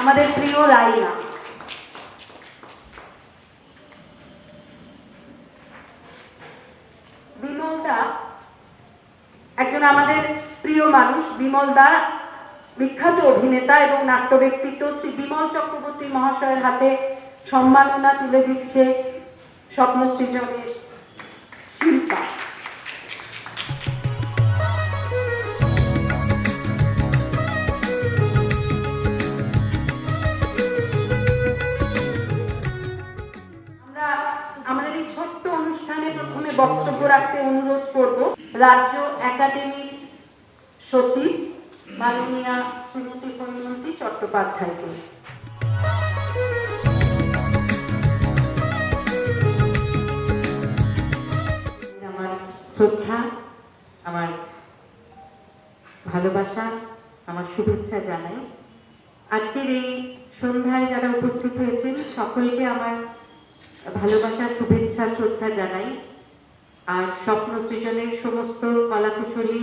আমাদের প্রিয় রাইনা। বিমলদা একজন আমাদের প্রিয় মানুষ। বিমল দা বিখ্যাত অভিনেতা এবং নাট্য ব্যক্তিত্ব শ্রী বিমল চক্রবর্তী মহাশয়ের হাতে সম্মাননা তুলে দিচ্ছে স্বপ্ন সৃজনের শিল্পা। বক্তব্য রাখতে অনুরোধ করব। রাজ্য একাডেমির সচিব মাননীয়া শ্রীমতী পরিমন্তী চট্টোপাধ্যায়কে। আমার শ্রদ্ধা, আমার ভালোবাসা, আমার শুভেচ্ছা জানাই। আজকের এই সন্ধ্যায় যারা উপস্থিত হয়েছেন, সকলকে আমার ভালোবাসা, শুভেচ্ছা, শ্রদ্ধা জানাই। আর স্বপ্ন সৃজনের সমস্ত কলাকুশলী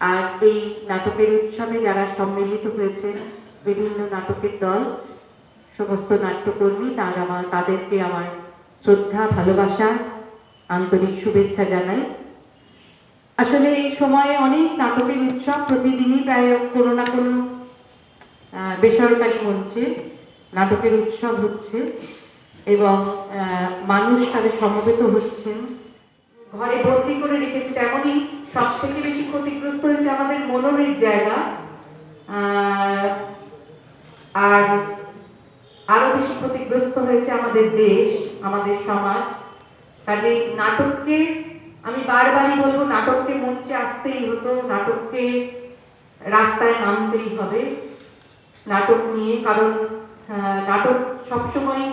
আর এই নাটকের উৎসবে যারা সম্মিলিত হয়েছেন বিভিন্ন নাটকের দল, সমস্ত নাট্যকর্মী, তার আমার, তাদেরকে আমার শ্রদ্ধা, ভালোবাসা, আন্তরিক শুভেচ্ছা জানাই। আসলে এই সময়ে অনেক নাটকের উৎসব প্রতিদিনই প্রায় কোনো না কোনো বেসরকারি মঞ্চে নাটকের উৎসব হচ্ছে এবং মানুষ তাদের সমবেত হচ্ছেন। ঘরে বন্দি করে রেখেছে, তেমনই সব থেকে বেশি ক্ষতিগ্রস্ত হয়েছে আমাদের মননের জায়গা। আর আরও বেশি ক্ষতিগ্রস্ত হয়েছে আমাদের দেশ, আমাদের সমাজ। কাজেই নাটককে, আমি বারবারই বলব, নাটককে মঞ্চে আসতেই হতো, নাটককে রাস্তায় নামতেই হবে। নাটক নিয়ে, কারণ নাটক সবসময়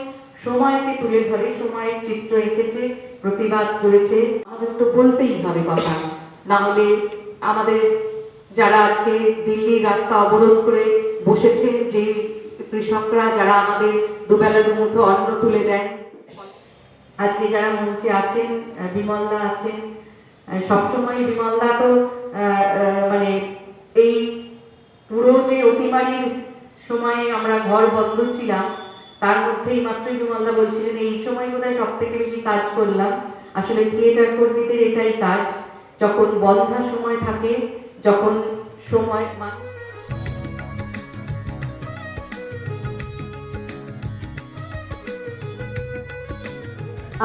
সময়কে তুলে ধরে, সময়ের চিত্র এঁকেছে। প্রতিবাদ করেছে। আমাদের তো বলতেই হবে কথা। না হলে আমাদের যারা আজকে দিল্লির রাস্তা অবরোধ করে বসেছে, যে কৃষকরা যারা আমাদের দুবেলা দুমুঠো অন্ন তুলে দেন আজকে যারা মঞ্চে আছেন বিমলদা আছেন সবসময় বিমলদা তো মানে এই পুরো যে অতিমারির সময়ে আমরা ঘর বন্ধ ছিলাম তার মধ্যেই মাত্রই বিমলদা বলছিলেন, এই সময় বোধহয় সব থেকে বেশি কাজ করলাম। আসলে থিয়েটার কর্মীদের এটাই কাজ। যখন বন্ধা সময় থাকে, যখন সময় মানুষ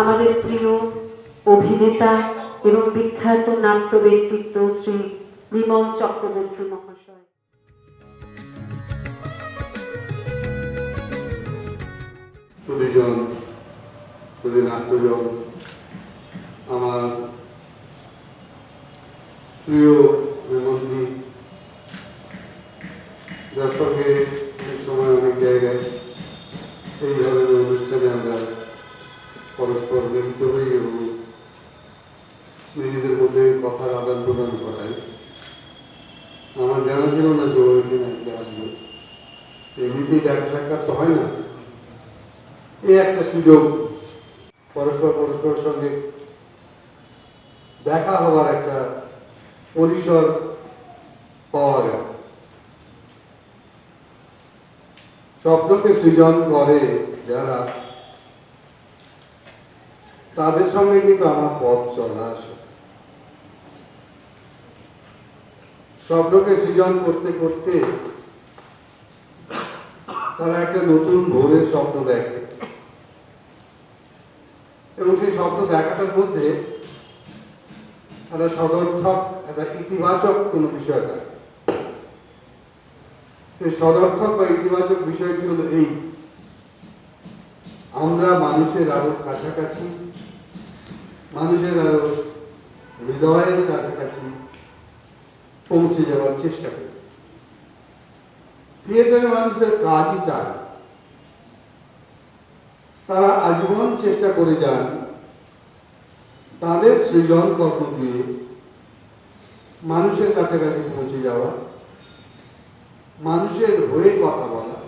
আমাদের প্রিয় অভিনেতা এবং বিখ্যাত নাট্য ব্যক্তিত্ব শ্রী বিমল চক্রবর্তী মহাশয় সুদীজন সুদী নাট্যজন আমার প্রিয় যার সঙ্গে অনেক সময় অনেক জায়গায় এই ধরনের অনুষ্ঠানে আমরা পরস্পর মিলিত হই এবং নিজেদের মধ্যে কথার আদান প্রদান করাই। আমার জানা ছিল না যে ও আজকে আসবে। এমনিতেই দেখা সাক্ষাৎ তো হয় না। এই একটা সুযোগ পরস্পর পরস্পরের সঙ্গে দেখা হওয়ার একটা পরিসর পাওয়া গেল। স্বপ্নকে সৃজন করে যারা, তাদের সঙ্গে কিন্তু আমার পথ চলা আসে স্বপ্নকে সৃজন করতে করতে তারা একটা নতুন ভোরের স্বপ্ন দেখে। এবং সেই স্বপ্ন দেখাটার মধ্যে একটা সদর্থক একটা ইতিবাচক কোনো বিষয় থাকে সেই সদর্থক বা ইতিবাচক বিষয়টি হলো এই, আমরা মানুষের আরও কাছাকাছি, মানুষের আরও হৃদয়ের কাছাকাছি পৌঁছে যাওয়ার চেষ্টা করি। থিয়েটারে মানুষদের কাজই তাই। তারা আজীবন চেষ্টা করে যান তাদের সৃজন কর্ম দিয়ে মানুষের কাছাকাছি পৌঁছে যাওয়া, মানুষের হয়ে কথা বলা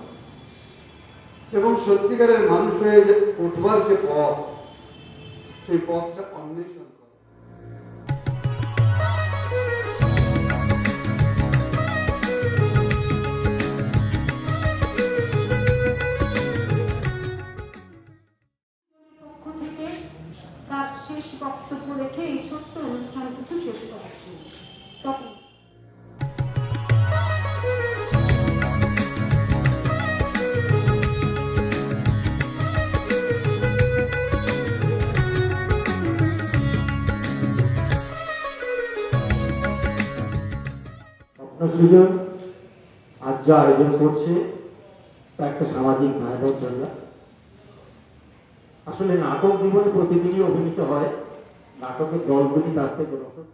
এবং সত্যিকারের মানুষ হয়ে উঠবার যে পথ, সেই পথটা অন্বেষণ শেষ বক্তব্য রেখে এই ছোট্ট অনুষ্ঠানটুকু শেষ তখন আজ যা আয়োজন করছে, তা একটা সামাজিক ভাই জন্য আসলে নাটক জীবনে প্রতিদিনই অভিনীত হয়। নাটকের দলগুলি তার থেকে রসদ